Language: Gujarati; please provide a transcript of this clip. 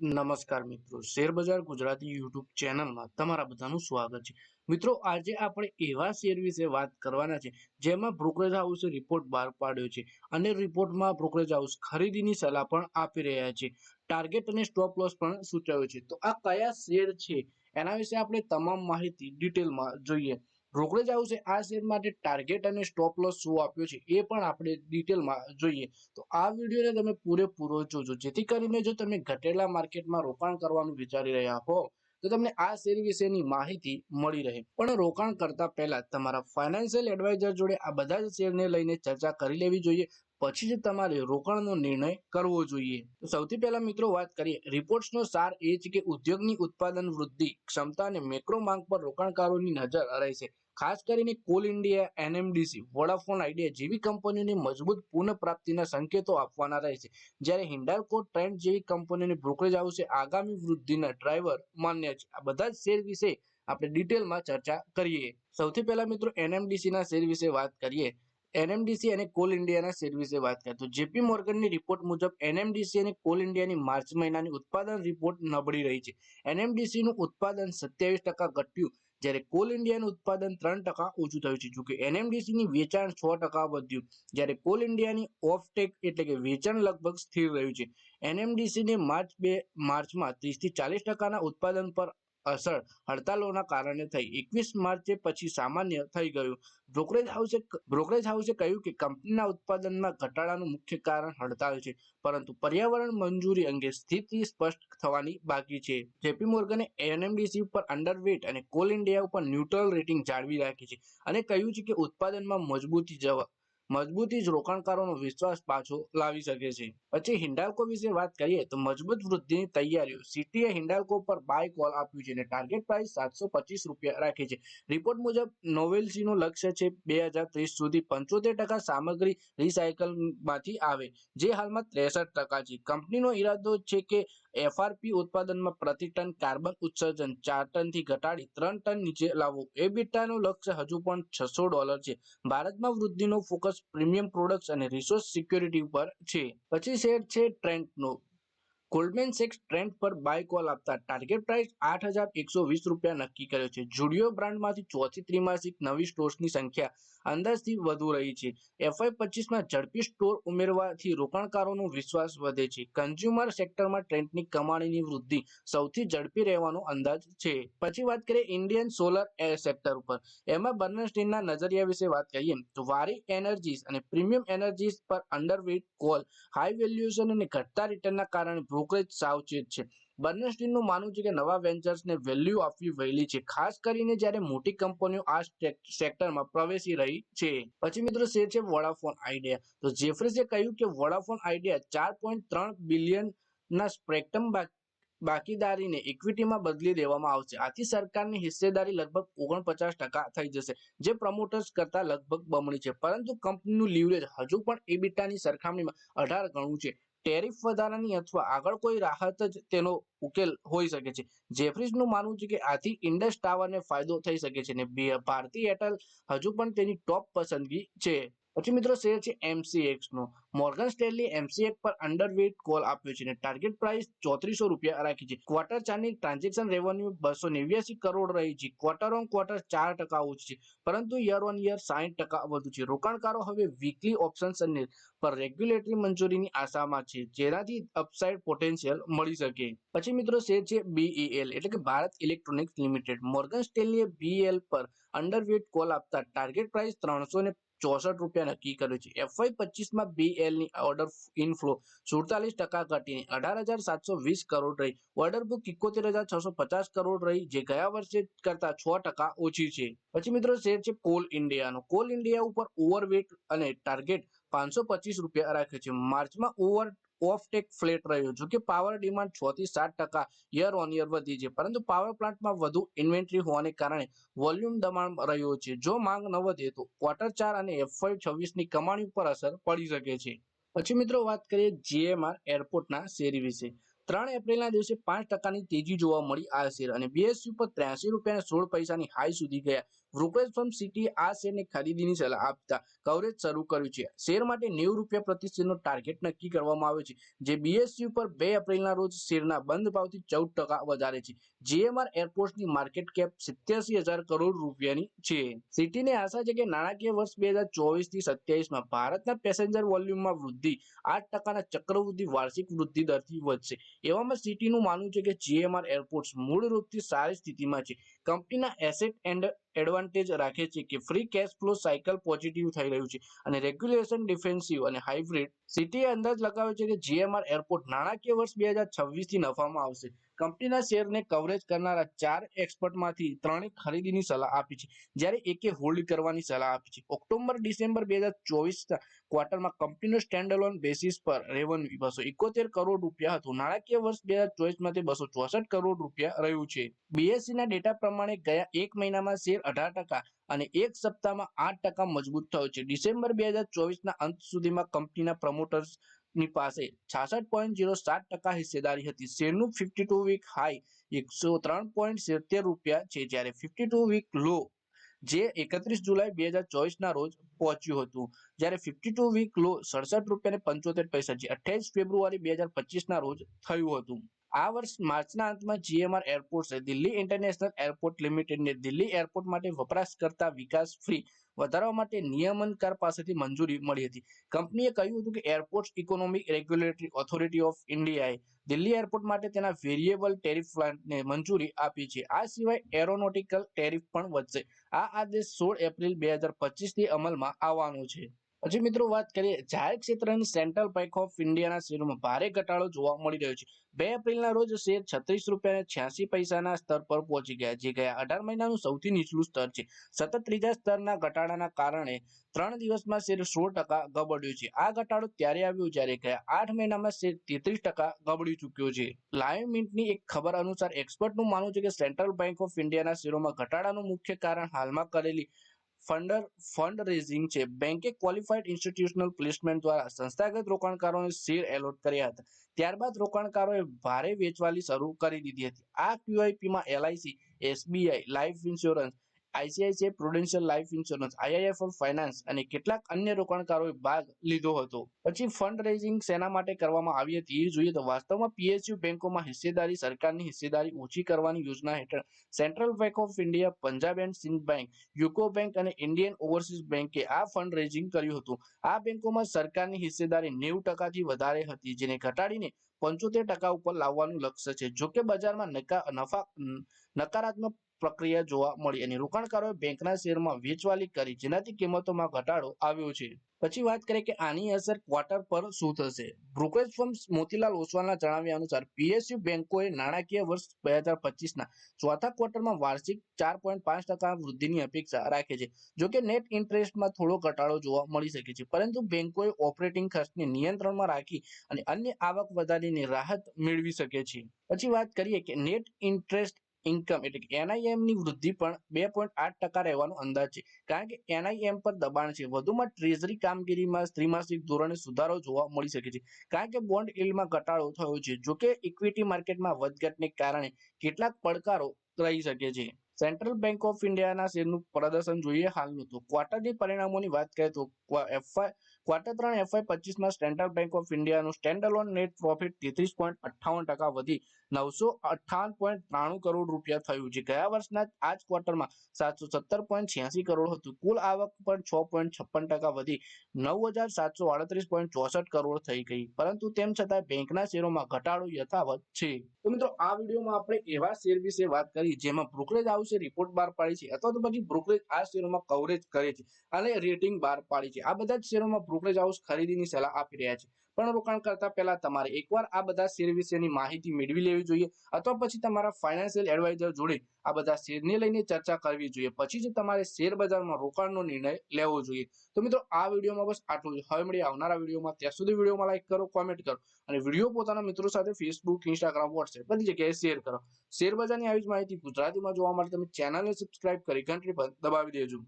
નમસ્કાર મિત્રો. શેર બજાર ગુજરાતી યુટ્યુબ ચેનલમાં તમારા બધાનું સ્વાગત છે. મિત્રો, આજે આપણે એવા શેર વિશે વાત કરવાના છે, જેમાં બ્રોકરેજ હાઉસે રિપોર્ટ બહાર પાડ્યો છે અને રિપોર્ટમાં બ્રોકરેજ હાઉસ ખરીદીની સલાહ પણ આપી રહ્યા છે. ટાર્ગેટ અને સ્ટોપ લોસ પણ સૂચવ્યો છે. તો આ કયા શેર છે? એના વિશે આપણે તમામ માહિતી ડિટેલમાં જોઈએ. બ્રોકરેજ છે. આ શેર માટે ટાર્ગેટ અને સ્ટોપ લોસ શું આપ્યો છે એ પણ આપણે ડિટેલમાં જોઈએ. તો આ વિડીયોને તમે પૂરેપૂરો જોજો. જેથી કરીને જો તમે ઘટેલા માર્કેટમાં રોકાણ કરવાનું વિચારી રહ્યા હો, તો તમને આ શેર વિશેની માહિતી મળી રહે. પણ રોકાણ કરતા પહેલા તમારા ફાઇનાન્શિયલ એડવાઇઝર જોડે આ બધા જ શેરને લઈને ચર્ચા કરી લેવી જોઈએ. પછી જ તમારે રોકાણનો નિર્ણય કરવો જોઈએ. તો સૌથી પહેલા મિત્રો વાત કરીએ. રિપોર્ટ્સનો સાર એ છે કે ઉદ્યોગની ઉત્પાદન વૃદ્ધિ, ક્ષમતા અને મેક્રો માંગ પર રોકાણકારોની નજર રહેશે. ખાસ કરીને Coal India, NMDC, Vodafone Idea જેવી કંપનીઓની મજબૂત પુનઃપ્રાપ્તિના સંકેતો આપવાના રહેશે. જ્યારે હિન્ડાલ્કો ટ્રેન્ડ જેવી કંપનીઓની બ્રોકરેજ હાઉસે આગામી વૃદ્ધિના ડ્રાઈવર માન્ય છે. આ બધા જ શેર વિશે આપણે ડિટેલમાં ચર્ચા કરીએ. સૌથી પહેલા મિત્રો, એનએમડીસીના શેર વિશે વાત કરીએ. એનએમડીસી અને કોલ ઇન્ડિયાના શેર વિશે વાત કરીએ. તો જેપી મોર્ગનની રિપોર્ટ મુજબ, એનએમડીસી અને કોલ ઇન્ડિયાની માર્ચ મહિનાની ઉત્પાદન રિપોર્ટ નબળી રહી છે. એનએમડીસીનું ઉત્પાદન સત્યાવીસ ટકા ઘટ્યું. જ્યારે કોલ ઇન્ડિયાનું ઉત્પાદન ત્રણ ટકા ઓછું થયું છે. જોકે એનએમડીસીની વેચાણ છ ટકા વધ્યું. જ્યારે કોલ ઇન્ડિયાની ઓફટેક એટલે કે વેચાણ લગભગ સ્થિર રહ્યું છે. એનએમડીસીને માર્ચ બે, માર્ચમાં ત્રીસથી ચાલીસ ટકાના ઉત્પાદન પર અસર હડતાલોના કારણે થઈ. એકવીસ માર્ચે પછી સામાન્ય થઈ ગયું. બ્રોકરેજ હાઉસે બ્રોકરેજ હાઉસે કહ્યું કે કંપનીના ઉત્પાદનમાં ઘટાડાનું મુખ્ય કારણ હડતાલ છે, પરંતુ પર્યાવરણ મંજૂરી અંગે સ્થિતિ સ્પષ્ટ થવાની બાકી છે. જેપી મોર્ગને એનએમડીસી ઉપર અંડરવેટ અને કોલ ઇન્ડિયા ઉપર ન્યુટ્રલ રેટિંગ જાળવી રાખી છે અને કહ્યું છે કે ઉત્પાદનમાં મજબૂતી જવા મજબૂતી જ રોકાણકારોનો વિશ્વાસ પાછો લાવી શકે છે. પછી હિન્ડાલ્કો વિશે વાત કરીએ તો મજબૂત વૃદ્ધિની તૈયારીઓ. સિટીએ હિન્ડાલ્કો પર બાય કોલ આપ્યું છે અને ટાર્ગેટ પ્રાઇસ સાતસો પચીસ રૂપિયા રાખી છે. રિપોર્ટ મુજબ, નોવેલ્સીનું લક્ષ્ય છે બે સુધી પંચોતેર ટકા સામગ્રી રિસાયકલમાંથી આવે, જે હાલમાં ત્રેસઠ ટકા છે. કંપનીનો ઈરાદો છે કે એફઆરપી ઉત્પાદનમાં પ્રતિ ટન કાર્બન ઉત્સર્જન ચાર ટનથી ઘટાડી ત્રણ ટન નીચે લાવવું. એ બીટાનું લક્ષ્ય હજુ પણ છસો ડોલર છે. ભારતમાં વૃદ્ધિનો ફોકસ પ્રીમિયમ પ્રોડક્ટ્સ અને રિસોર્સ સિક્યોરિટી પર છે. પછી શેર છે ટ્રેન્ડનો ગોલ્ડમેન સેક્સ ટ્રેન્ડ પર બાય કોલ આપતા ટાર્ગેટ પ્રાઇસ આઠ હજાર એકસો વીસ રૂપિયા નક્કી કર્યો છે. જુડિયો બ્રાન્ડમાંથી ચોથી ત્રિમાસિક નવી સ્ટોર્સની સંખ્યા અંદાજથી વધુ રહી છે. એફઆઈ પચીસમાં ઝડપી સ્ટોર ઉમેરવાથી રોકાણકારોનો વિશ્વાસ વધે છે. કન્ઝ્યુમર સેક્ટરમાં ટ્રેન્ડની કમાણીની વૃદ્ધિ સૌથી ઝડપી રહેવાનો અંદાજ છે. પછી વાત કરીએ ઇન્ડિયન સોલર એર સેક્ટર ઉપર. એમાં બર્નસ્ટીનના નજરિયા વિશે વાત કરીએ તો વારી એનર્જીસ અને પ્રીમિયમ એનર્જીસ પર અંડરવેટ કોલ હાઈ વેલ્યુએશન અને ઘટતા રિટર્નના કારણે બ્રોકરેજ સાવચેત છે. બર્નસ્ટીનનું માનવું છે કે નવા વેન્ચર્સને વેલ્યુ આપવી વહેલી છે. ખાસ કરીને જ્યારે મોટી કંપનીઓ આ સેક્ટરમાં પ્રવેશી રહી છે. પછી મિત્રો શેર છે વોડાફોન આઈડિયા. તો જેફ્રીસે કહ્યું કે વોડાફોન આઈડિયા ચાર પોઈન્ટ ત્રણ બિલિયનના સ્પ્રેક્ટમ બાકીદારીને ઇક્વિટીમાં બદલી દેવામાં આવશે. આથી સરકારની હિસ્સેદારી લગભગ ઓગણપચાસ ટકા થઈ જશે, જે પ્રમોટર્સ કરતા લગભગ બમણી છે. પરંતુ કંપનીનું લીવરેજ હજુ પણ એબિટાની સરખામણીમાં અઢાર ગણું છે. ટેરિફ વધારાની અથવા આગળ કોઈ રાહત જ તેનો ઉકેલ હોઈ શકે છે. જેફરીઝનું માનવું છે કે આથી ઇન્ડસ ટાવરને ફાયદો થઈ શકે છે અને ભારતીય એરટેલ હજુ પણ તેની ટોપ પસંદગી છે. પછી મિત્રો શેર છે એમસીએક્સ નો. મોર્ગન સ્ટેનલી એમસીએક્સ પર અંડરવેટ કોલ આપ્યો છે અને ટાર્ગેટ પ્રાઇસ ચોત્રીસો રૂપિયા રાખી છે. ક્વાર્ટર ચારની ટ્રાન્ઝેક્શન રેવન્યુ બસો નેવ્યાસી કરોડ રહી છે. ક્વાર્ટર ઓન ક્વાર્ટર ચાર ટકા ઓછી છે. પરંતુ યર ઓન યર સાહીઠ ટકા વધુ છે. રોકાણકારો હવે વીકલી ઓપ્શન્સ અને પર રેગ્યુલેટરી મંજૂરીની આશામાં છે. જેનાથી અપસાઇડ પોટેન્શિયલ મળી શકે. પછી મિત્રો શેર છે બીઈએલ એટલે કે ભારત ઇલેક્ટ્રોનિક્સ લિમિટેડ મોર્ગન સ્ટેનલીએ બીએલ પર અંડરવેટ કોલ આપતા ટાર્ગેટ પ્રાઇસ ત્રણસો ને ચોસઠ રૂપિયા નક્કી કર્યું છે. એફવાય પચીસમાં બીએલની ઓર્ડર ઇનફ્લો સુડતાલીસ ટકા ઘટીને અઢાર હજાર સાતસો વીસ કરોડ રહી. ઓર્ડર બુક ઇકોતેર હજાર છસો પચાસ કરોડ રહી, જે ગયા વર્ષે કરતા છ ટકા ઓછી છે. પછી મિત્રો શેર છે કોલ ઇન્ડિયાનો. કોલ ઇન્ડિયા ઉપર ઓવરવેટ અને ટાર્ગેટ પાંચસો પચીસ રૂપિયા રાખ્યો છે. માર્ચમાં ઓવર ઓફટેક ફ્લેટ રહ્યો જો કે પાવર ડિમાન્ડ છ થી સાત ટકા યર ઓન યર વધી છે. પરંતુ પાવર પ્લાન્ટમાં વધુ ઇન્વેન્ટરી હોવાને કારણે વોલ્યુમ દબાણ રહ્યો છે. જો માંગ ન વધે તો ક્વાર્ટર ચાર અને એફઆઈ છવ્વીસની કમાણી ઉપર અસર પડી શકે છે. પછી મિત્રો વાત કરીએ જીએમઆર એરપોર્ટના શેરી વિશે. ત્રણ એપ્રિલના દિવસે પાંચ ટકાની તેજી જોવા મળી આ શેર અને બીએસયુ પર ત્ર્યાસી રૂપિયા સોળ પૈસાની હાઈ સુધી ગયા. બ્રોકરેજ ફર્મ સિટી આ શેરને ખરીદીની સલાહ આપતા કવરેજ શરૂ કર્યું છે. શેર માટે નેવું રૂપિયા પ્રતિ શેરનો ટાર્ગેટ નક્કી કરવામાં આવ્યો છે. જે બીએસયુ પર બે એપ્રિલના રોજ શેરના બંધ ભાવથી ચૌદ ટકા વધારે છે. જીએમઆર એરપોર્ટની માર્કેટ કેપ સિત્યાસી હજાર કરોડ રૂપિયાની છે. સિટીને આશા છે કે નાણાકીય વર્ષ બે હજાર ચોવીસથી સત્યાવીસમાં ભારતના પેસેન્જર વોલ્યુમમાં વૃદ્ધિ, આઠ ટકાના ચક્રવૃદ્ધિ, વાર્ષિક વૃદ્ધિ દરથી વધશે. એવામાં સિટીનું માનવું છે કે જીએમઆર એરપોર્ટ્સ મૂળ રૂપથી સારી સ્થિતિમાં છે. કંપનીના એસેટ એન્ડ એડવાન્ટેજ રાખે છે કે free cash flow cycle positive થઈ રહ્યું છે. અને રેગ્યુલેશન ડિફેન્સિવ અને હાઇબ્રિડ સિટીએ અંદાજ લગાવ્યો છે કે જીએમઆર એરપોર્ટ નાણાકીય વર્ષ બે હજાર છવ્વીસથી નફામાં આવશે. કંપનીના શેરને કવરેજ કરનારા ચાર એક્સપર્ટમાંથી ત્રણે ખરીદીની સલાહ આપી છે. જ્યારે એકે હોલ્ડ કરવાની સલાહ આપી છે. ઓક્ટોબર, ડિસેમ્બર બે હજાર ચોવીસના ક્વાર્ટરમાં કંપનીનો સ્ટેન્ડ અલોન બેસિસ પર રેવન્યુ બસો એકોતેર કરોડ રૂપિયા હતું. નાણાકીય વર્ષ બે હજાર ચોવીસમાં બસો ચોસઠ કરોડ રૂપિયા રહ્યું છે. બીએસસીના ડેટા પ્રમાણે ગયા એક મહિનામાં શેર અઢાર ટકા અને એક સપ્તાહમાં આઠ ટકા મજબૂત થયો છે. ડિસેમ્બર બે હજાર ચોવીસના અંત સુધીમાં કંપનીના પ્રમોટર્સની પાસે છાસઠ પોઈન્ટ જીરો સાત ટકા હિસ્સેદારી હતી. શેરનું ફિફ્ટી ટુ વીક હાઈ એકસો ત્રણ પોઈન્ટ સિત્તેર રૂપિયા છે, જ્યારે ફિફ્ટી ટુ વીક લો જે એકત્રીસ જુલાઈ બે હજાર ચોવીસના રોજ પહોંચ્યું હતું. જ્યારે ફિફ્ટી ટુ વીક લો સડસઠ રૂપિયા પંચોતેર પૈસા, જે અઠ્યાવીસ ફેબ્રુઆરી બે હજાર પચીસના રોજ થયું હતું. આ વર્ષ માર્ચના અંતમાં જીએમઆર એરપોર્ટ્સે દિલ્હી ઇન્ટરનેશનલ એરપોર્ટ લિમિટેડને દિલ્હી એરપોર્ટ માટે વપરાશકર્તા વિકાસ ફી વધારવા માટે નિયમનકાર પાસેથી મંજૂરી મળી હતી. કંપનીએ કહ્યું હતું કે airport economic regulatory authority of ઇન્ડિયાએ દિલ્હી એરપોર્ટ માટે તેના વેરિયેબલ ટેરિફ પ્લાન્ટને મંજૂરી આપી છે. આ સિવાય એરોનોટિકલ ટેરિફ પણ વધશે. આ આદેશ સોળ એપ્રિલ બે હજાર પચીસથી અમલમાં આવવાનો છે. હજી મિત્રો વાત કરીએ, જાહેર ક્ષેત્રની સેન્ટ્રલ બેંક ઓફ ઇન્ડિયાના શેરોમાં ભારે ઘટાડો જોવા મળી રહ્યો છે. બે એપ્રિલના રોજ શેર છત્રીસ રૂપિયા છ્યાસી પૈસાના સ્તર પર પહોંચી ગયા, જે ગયા અઢાર મહિનાનું સૌથી નીચલું સ્તર છે. સતત ત્રીજા સ્તરના ઘટાડાના કારણે ત્રણ દિવસમાં શેર સો ટકા ગબડ્યું છે. આ ઘટાડો ત્યારે આવ્યો જ્યારે ગયા આઠ મહિનામાં શેર તેત્રીસ ટકા ગબડી ચૂક્યો છે. લાઈવ મિન્ટની એક ખબર અનુસાર એક્સપર્ટનું માનવું છે કે સેન્ટ્રલ બેંક ઓફ ઇન્ડિયાના શેરોમાં ઘટાડાનું મુખ્ય કારણ હાલમાં કરેલી ફંડર ફંડ રેઝિંગ છે. બેંકે ક્વોલિફાઈડ ઇન્સ્ટિટ્યુશનલ પ્લેસમેન્ટ દ્વારા સંસ્થાગત રોકાણકારોને શેર એલોટ કર્યા હતા. ત્યારબાદ રોકાણકારોએ ભારે વેચવાલી શરૂ કરી દીધી હતી. આ ક્યુઆઈપીમાં LIC SBI life insurance ICICI prudential life insurance IIFL finance અને કેટલાક અન્ય રોકાણકારોએ ભાગ લીધો હતો. પછી ફંડ રેઇઝિંગ શેના માટે કરવામાં આવી હતી એ જોઈએ તો વાસ્તવમાં પીએસયુ બેંકોમાં હિસ્સેદારી સરકારની હિસ્સેદારી ઓછી કરવાની યોજના હેઠળ central bank of India Punjab and Sind bank UCO bank અને ઇન્ડિયન ઓવરસીઝ બેંકે આ ફંડ રેઝિંગ કર્યું હતું. આ બેંકોમાં સરકારની હિસ્સેદારી નેવું ટકાથી વધારે હતી, જેને ઘટાડીને પંચોતેર ટકા ઉપર લાવવાનું લક્ષ્ય છે. જોકે બજારમાં નફા, નકારાત્મક પ્રક્રિયા જોવા મળી અને રોકાણકારોએ બેંકના શેરમાં વેચવાલી કરી, જેનાથી કિંમતોમાં ઘટાડો આવ્યો છે. પછી વાત કરીએ કે આની અસર ક્વાર્ટર પર શું થશે? બ્રોકરેજ ફર્મ મોતીલાલ ઓસવાલના જણાવ્યા અનુસાર, પીએસયુ બેંકોએ નાણાકીય વર્ષ બે હજાર પચીસના ચોથા ક્વાર્ટરમાં વાર્ષિક ચાર પોઈન્ટ પાંચ ટકા વૃદ્ધિની અપેક્ષા રાખે છે જોકે નેટ ઇન્ટરેસ્ટમાં થોડો ઘટાડો જોવા મળી શકે છે. પરંતુ બેંકોએ ઓપરેટિંગ ખર્ચને નિયંત્રણમાં રાખી અને અન્ય આવક વધારીને રાહત મેળવી શકે છે. પછી વાત કરીએ કે નેટ ઇન્ટરેસ્ટ ઇન્કમ એટલે કે એનઆઈએમની વૃદ્ધિ પણ બે પોઈન્ટ આઠ ટકા રહેવાનો અંદાજ છે. કારણ કે એનઆઈએમ પર દબાણ છે. વધુમાં ટ્રેઝરી કામગીરીમાં ત્રિમાસિક ધોરણે સુધારો જોવા મળી શકે છે. કારણ કે બોન્ડ ઇલ્ડમાં ઘટાડો થયો છે. જોકે ઇક્વિટી માર્કેટમાં વધઘટને કારણે કેટલાક પડકારો રહી શકે છે. સેન્ટ્રલ બેંક ઓફ ઇન્ડિયાના શેરનું પ્રદર્શન જોઈએ હાલનું તો. ક્વાર્ટરની પરિણામોની વાત કરીએ તો એફઆઈ ક્વાર્ટર ત્રણ એફઆઈ પચીસમાં સ્ટેન્ડર્ડ બેંક ઓફ ઇન્ડિયાનું સ્ટેન્ડલોન નેટ પ્રોફિટ તેત્રીસ પોઈન્ટ અઠ્ઠાવન ટકા વધી. નવસો અઠ્ઠાવન પોઈન્ટ ત્રાણું કરોડ રૂપિયા થયું છે. ગયા વર્ષના આ જ ક્વાર્ટરમાં સાતસો સત્તર પોઈન્ટ છ્યાસી કરોડ હતું. કુલ આવક પણ છ પોઈન્ટ છપ્પન ટકા વધી. નવ હજાર સાતસો આડત્રીસ પોઈન્ટ ચોસઠ કરોડ થઈ ગઈ. પરંતુ તેમ છતાં બેંકના શેરોમાં ઘટાડો યથાવત છે. તો મિત્રો, આ વિડીયોમાં આપણે એવા શેર વિશે વાત કરી જેમાં બ્રોકરેજ હાઉસે રિપોર્ટ બહાર પાડી છે, અથવા તો પછી બ્રોકરેજ આ શેરોમાં કવરેજ કરે છે અને રેટિંગ બહાર પાડી છે. આ બધા જ શેરોમાં બ્રોકરેજ હાઉસ ખરીદીની સલાહ આપી રહ્યા છે. પણ રોકાણ કરતા પહેલા તમારે એકવાર આ બધા શેર વિશેની માહિતી મેળવી લેવી જોઈએ અથવા પછી તમારા ફાઇનાન્શિયલ એડવાઇઝર જોડે આ બધા શેરને લઈને ચર્ચા કરવી જોઈએ. પછી જ તમારે શેર બજારમાં રોકાણનો નિર્ણય લેવો જોઈએ. તો મિત્રો, આ વિડીયોમાં બસ આટલું જ. હવે મળીએ આવનારા વિડીયોમાં. ત્યાં સુધી વિડીયોમાં લાઈક કરો કોમેન્ટ કરો અને વીડિયો પોતાના મિત્રો સાથે ફેસબુક ઇન્સ્ટાગ્રામ વોટ્સએપ બધી જગ્યાએ શેર કરો. શેર બજારની આવી જ માહિતી ગુજરાતીમાં જોવા માટે તમે ચેનલને સબસ્ક્રાઇબ કરી ઘંટડી પર દબાવી દેજો.